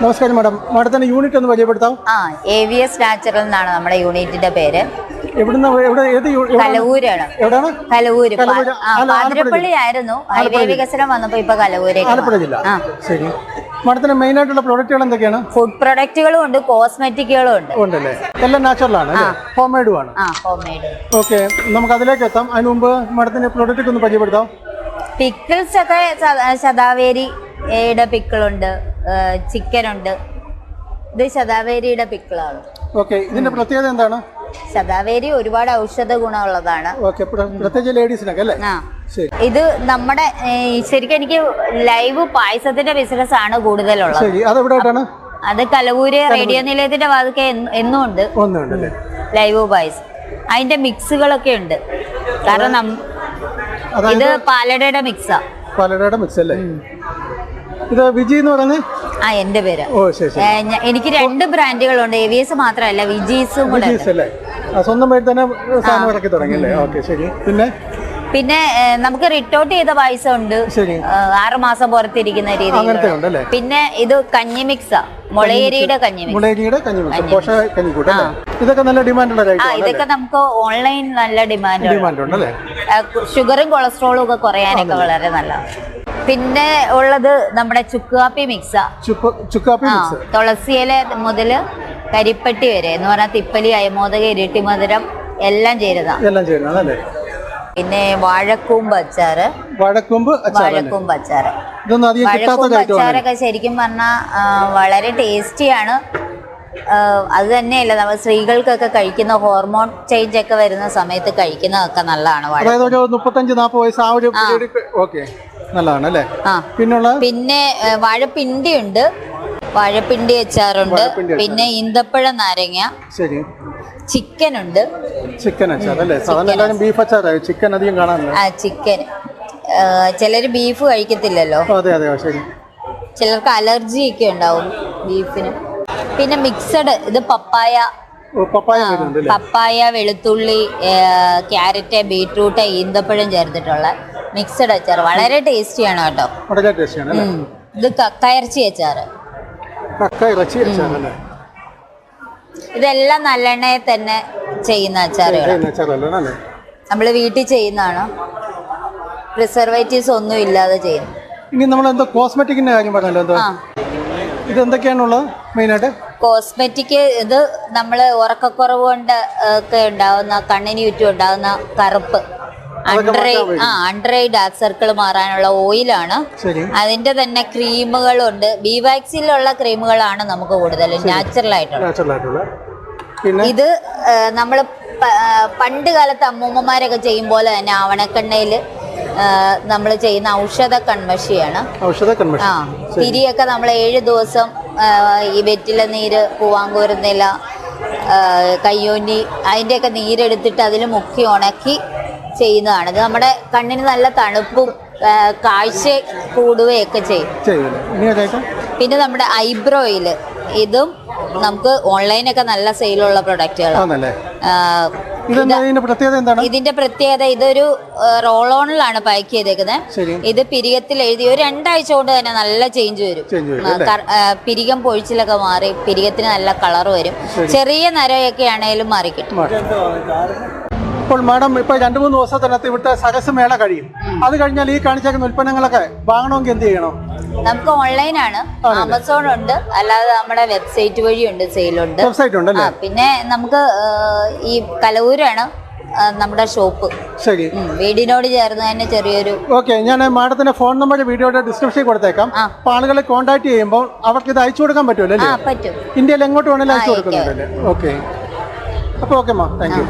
നമസ്കാരം മാഡം. മാഡത്തിന്റെ യൂണിറ്റ് ഒന്ന് പരിചയപ്പെടുത്താം ആ എ വി എസ് നാച്ചുറൽ എന്നാണ് നമ്മുടെ യൂണിറ്റിന്റെ പേര്? കലവൂരാണ്. കലവൂര് പാതിരപ്പള്ളി ആയിരുന്നു. ഹൈവേ വികസനം വന്നപ്പോ ഇപ്പൊ കലവൂരേക്ക് ആ. ശരി. മാഡത്തിന് മെയിൻ ആയിട്ടുള്ള പ്രോഡക്റ്റുകൾ എന്തൊക്കെയാണ്? ഫുഡ് പ്രൊഡക്റ്റുകളും ഉണ്ട് കോസ്മെറ്റിക്കുകളും ഉണ്ട്. ഉണ്ടല്ലേ? എല്ലാം നാച്ചുറലാണ് അല്ലേ? ഹോം മെയ്ഡും ആണ്. ഓക്കെ നമുക്ക് അതിലേക്ക് എത്താം. അതിന് മുമ്പ് മാഡത്തിന്റെ പ്രോഡക്റ്റ് ഒന്ന് പരിചയപ്പെടുത്താം പിക്കിൾസ് ഒക്കെ ശതാവേരി ശതാവേരിയുടെ പിക്കിളുണ്ട് ചിക്കൻ ഉണ്ട് ഇത് ശതാവേരിയുടെ പിക്കിളാണ്. ഓക്കെ ഇതിന്റെ പ്രത്യേകത എന്താണ്? ശതാവേരി ഒരുപാട് ഔഷധ ഗുണമുള്ളതാണ്. ഓക്കെ പ്രത്യേകിച്ച് ലേഡീസിനൊക്കെ അല്ലേ? ഇത് നമ്മുടെ ശരിക്കും എനിക്ക് ലൈവ് പായസത്തിന്റെ ബിസിനസ് ആണ് കൂടുതലുള്ളത് അത് കലവൂര് റേഡിയോ നിലയത്തിന്റെ വാതിക്കെ എന്നും ഉണ്ട് ലൈവ് പായസം. അതിന്റെ മിക്സുകളൊക്കെ ഉണ്ട്. കാരണം ഇത് പാലടയുടെ മിക്സാ. പാലടയുടെ മിക്സ് അല്ലേ? ഇത് വിജി എന്ന് പറഞ്ഞേ ആ എന്റെ പേര്. ഓ ശരി എനിക്ക് രണ്ട് ബ്രാൻഡുകളുണ്ട് എവിഎസ് മാത്രമല്ല വിജീസും കൂടെ. വിജീസ് അല്ലേ? തന്നെ സാധനം ഇറക്കി ഓക്കെ ശരി. പിന്നെ? പിന്നെ നമുക്ക് റിട്ടോട്ട് ചെയ്ത പായസ ഉണ്ട്. ആറുമാസം ആറ് മാസം പുറത്തിരിക്കുന്ന രീതിയിൽ ഉണ്ടല്ലേ പിന്നെ ഇത് കഞ്ഞി മിക്സാ മുളയേരിയുടെ കഞ്ഞി മുളയരിയുടെ ഇതൊക്കെ നല്ല ഇതൊക്കെ നമുക്ക് ഓൺലൈൻ നല്ല ഡിമാൻഡ് ഡിമാൻഡ് ഷുഗറും കൊളസ്ട്രോളും ഒക്കെ കുറയാനൊക്കെ വളരെ നല്ലതാണ്. പിന്നെ ഉള്ളത് നമ്മുടെ ചുക്ക് മിക്സ് മിക്സാ ചുക്ക് ചുക്കാപ്പി തുളസിയില മുതൽ കരിപ്പട്ടി വരെ എന്ന് പറഞ്ഞാൽ തിപ്പലി അയമോദക ഇരട്ടി മധുരം എല്ലാം ചേരുന്ന ഇതെല്ലാം ചേരുന്നതല്ലേ പിന്നെ വാഴക്കൂമ്പ് അച്ചാറ്. വാഴക്കൂമ്പ് വാഴക്കൂമ്പ് അച്ചാറ്. വാഴക്കൂമ്പ് അച്ചാറൊക്കെ ശരിക്കും പറഞ്ഞാൽ വളരെ ടേസ്റ്റിയാണ് അത് തന്നെയല്ല നമ്മൾ സ്ത്രീകൾക്കൊക്കെ കഴിക്കുന്ന ഹോർമോൺ ചേഞ്ച് ഒക്കെ വരുന്ന സമയത്ത് കഴിക്കുന്നതൊക്കെ നല്ലതാണ് മുപ്പത്തഞ്ച് നാൽപ്പത് വയസ്സ് ആ ഒരു ഓക്കെ. നല്ലതാണ് അല്ലേ പിന്നുള്ള പിന്നെ വാഴപ്പിണ്ടി ഉണ്ട് വാഴപ്പിണ്ടി അച്ചാറുണ്ട് പിന്നെ ഇന്തപ്പഴ നാരങ്ങ. ശരി. ചിക്കൻ ഉണ്ട് ചിക്കൻ അച്ചാർ അല്ലേ? സാധാരണ എല്ലാവരും ബീഫ് അച്ചാറായി ചിക്കൻ അധികം കാണാനില്ല ആ ചിക്കൻ. ചിലർ ബീഫ് കഴിക്കത്തില്ലല്ലോ. അതെ അതെ ശരി. ചിലർക്ക് അലർജി ഒക്കെ ഉണ്ടാവും ബീഫിന്. പിന്നെ മിക്സഡ് ഇത് പപ്പായ. പപ്പായ വെളുത്തുള്ളി ക്യാരറ്റ് ബീട്രൂട്ട് ഈന്തപ്പഴം ചേർത്തിട്ടുള്ള മിക്സഡ് അച്ചാർ വളരെ ടേസ്റ്റിയാണ് കേട്ടോ. വളരെ ടേസ്റ്റിയാണ് അല്ലേ. ഇത് കക്കയിറച്ചി അച്ചാറ്. കക്ക ഇറച്ചി അച്ചാർ അല്ലേ? ഇതെല്ലാം നല്ലെണ്ണയിൽ തന്നെ ചെയ്യുന്ന അച്ചാറുകളാണ്. നമ്മൾ വീട്ടിൽ ചെയ്യുന്നതാണോ? പ്രിസർവേറ്റീവ്സ് ഒന്നും ഇല്ലാതെ ചെയ്യുന്നു. ഇനി നമ്മൾ എന്തോ കോസ്മെറ്റിക്കിന്റെ കാര്യം പറഞ്ഞല്ലോ എന്തോ? ഇത് എന്തൊക്കെയാണുള്ളത് മെയിനായിട്ട്? കോസ്മെറ്റിക് ഇത് നമ്മൾ ഉറക്കക്കുറവ് കൊണ്ട് ഒക്കെ ഉണ്ടാവുന്ന കണ്ണിന് ചുറ്റും ഉണ്ടാവുന്ന കറുപ്പ്. അണ്ടർ ആ ഡാർക്ക് സർക്കിൾ മാറാനുള്ള ഓയിലാണ് അതിന്റെ തന്നെ ക്രീമുകളുണ്ട്. ബി വാക്സിലുള്ള ക്രീമുകളാണ് നമുക്ക് കൂടുതൽ നാച്ചുറൽ ആയിട്ടുള്ള ഇത് നമ്മൾ പണ്ട് കാലത്ത് അമ്മൂമ്മമാരൊക്കെ ചെയ്യും പോലെ തന്നെ ആവണക്കെണ്ണയിൽ നമ്മൾ ചെയ്യുന്ന ഔഷധ കൺമഷിയാണ്. ഔഷധ ആ തിരിയൊക്കെ നമ്മൾ ഏഴ് ദിവസം ഈ വെറ്റില നീര് പൂവാങ്കൂരുന്നില കയ്യോന്നി അതിന്റെയൊക്കെ നീരെടുത്തിട്ട് അതിൽ മുക്കി ഉണക്കി ചെയ്യുന്നതാണ്. ഇത് നമ്മുടെ കണ്ണിന് നല്ല തണുപ്പും കാഴ്ച കൂടുകയൊക്കെ ചെയ്യും. പിന്നെ നമ്മുടെ ഐബ്രോയിൽ ഇതും നമുക്ക് ഓൺലൈനൊക്കെ നല്ല സെയിലുള്ള പ്രൊഡക്റ്റുകളാണ്. ഇതിന്റെ പ്രത്യേകത ഇതൊരു റോൾ ഓണിലാണ് പാക്ക് ചെയ്തേക്കുന്നത് ഇത് പിരികത്തിൽ എഴുതി ഒരു രണ്ടാഴ്ച കൊണ്ട് തന്നെ നല്ല ചേഞ്ച് വരും. പിരികം പൊഴിച്ചിലൊക്കെ മാറി പിരികത്തിന് നല്ല കളർ വരും. ചെറിയ നരയൊക്കെ ആണെങ്കിലും മാറി. ഇപ്പോൾ മാഡം ഇപ്പൊ രണ്ടു മൂന്ന് ദിവസത്തിനകത്ത് ഇവിടുത്തെ സഹസമേള മേള കഴിയും. അത് കഴിഞ്ഞാൽ ഈ കാണിച്ചേക്കുന്ന ഉൽപ്പന്നങ്ങളൊക്കെ വാങ്ങണമെങ്കിൽ എന്ത് ചെയ്യണം? നമുക്ക് ഓൺലൈനാണ് ആമസോൺ ഉണ്ട്. അല്ലാതെ നമ്മുടെ വെബ്സൈറ്റ് വഴിയുണ്ട് സെയിലുണ്ട് വെബ്സൈറ്റ് ഉണ്ട്. പിന്നെ നമുക്ക് ഈ കലവൂരാണ് നമ്മുടെ ഷോപ്പ് ശരി. വീടിനോട് ചേർന്ന് തന്നെ ചെറിയൊരു ഓക്കെ ഞാൻ മാഡത്തിന്റെ ഫോൺ നമ്പർ വീഡിയോയുടെ ഡിസ്ക്രിപ്ഷനിൽ കൊടുത്തേക്കാം. അപ്പൊ ആളുകളെ കോൺടാക്ട് ചെയ്യുമ്പോൾ അവർക്ക് ഇത് അയച്ചു കൊടുക്കാൻ പറ്റുമല്ലോ പറ്റും. ഇന്ത്യയിൽ എങ്ങോട്ട് വേണമെങ്കിലും അയച്ചു കൊടുക്കുന്നുണ്ടല്ലേ ഓക്കെ അപ്പോൾ ഓക്കെ മാ താങ്ക് യു